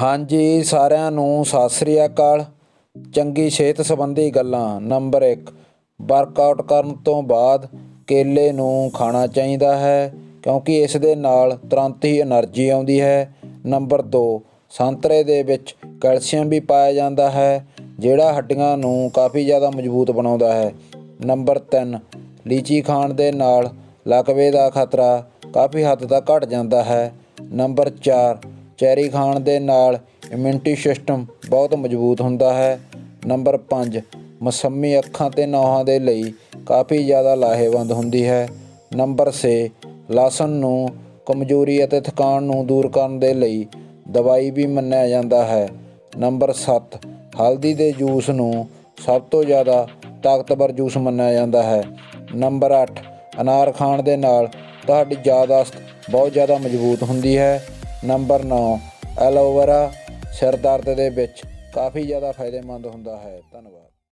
ਹਾਂਜੀ, ਸਾਰਿਆਂ ਨੂੰ ਸਤਿ ਸ੍ਰੀ ਅਕਾਲ। ਚੰਗੀ ਸਿਹਤ ਸੰਬੰਧੀ ਗੱਲਾਂ। ਨੰਬਰ 1 ਵਰਕਆਊਟ ਕਰਨ ਤੋਂ ਬਾਅਦ ਕੇਲੇ ਨੂੰ ਖਾਣਾ ਚਾਹੀਦਾ ਹੈ, ਕਿਉਂਕਿ ਇਸ ਦੇ ਨਾਲ ਤੁਰੰਤ ਹੀ એનર્ਜੀ ਆਉਂਦੀ ਹੈ। ਨੰਬਰ 2 ਸੰਤਰੇ ਦੇ ਵਿੱਚ ਕੈਲਸ਼ੀਅਮ ਵੀ ਪਾਇਆ ਜਾਂਦਾ ਹੈ, ਜਿਹੜਾ ਹੱਡੀਆਂ ਨੂੰ ਕਾਫੀ ਜ਼ਿਆਦਾ ਮਜ਼ਬੂਤ ਬਣਾਉਂਦਾ ਹੈ। ਨੰਬਰ 3 ਲੀਚੀ ਖਾਣ ਦੇ ਨਾਲ ਲਕਵੇ ਦਾ ਖਤਰਾ ਕਾਫੀ ਹੱਦ ਤੱਕ ਘਟ ਜਾਂਦਾ ਹੈ। ਨੰਬਰ 4 ਚੈਰੀ ਖਾਣ ਦੇ ਨਾਲ ਇਮਿਊਨਿਟੀ ਸਿਸਟਮ ਬਹੁਤ ਮਜ਼ਬੂਤ ਹੁੰਦਾ ਹੈ। ਨੰਬਰ 5 ਮਸੰਮੀ ਅੱਖਾਂ ਤੇ ਨਹੁਆਂ ਦੇ ਲਈ ਕਾਫੀ ਜ਼ਿਆਦਾ ਲਾਹੇਵੰਦ ਹੁੰਦੀ ਹੈ। ਨੰਬਰ 6 ਲਸਣ ਨੂੰ ਕਮਜ਼ੋਰੀ ਅਤੇ ਥਕਾਨ ਨੂੰ ਦੂਰ ਕਰਨ ਦੇ ਲਈ ਦਵਾਈ ਵੀ ਮੰਨਿਆ ਜਾਂਦਾ ਹੈ। ਨੰਬਰ 7 ਹਲਦੀ ਦੇ ਜੂਸ ਨੂੰ ਸਭ ਤੋਂ ਜ਼ਿਆਦਾ ਤਾਕਤਵਰ ਜੂਸ ਮੰਨਿਆ ਜਾਂਦਾ ਹੈ। ਨੰਬਰ 8 ਅਨਾਰ ਖਾਣ ਦੇ ਨਾਲ ਤੁਹਾਡੀ ਯਾਦਾਸ਼ਤ ਬਹੁਤ ਜ਼ਿਆਦਾ ਮਜ਼ਬੂਤ ਹੁੰਦੀ ਹੈ। ਨੰਬਰ 9 ਐਲੋਵੇਰਾ ਸਿਰ ਦਰਦ ਦੇ ਵਿੱਚ ਕਾਫੀ ਜ਼ਿਆਦਾ ਫਾਇਦੇਮੰਦ ਹੁੰਦਾ ਹੈ। ਧੰਨਵਾਦ।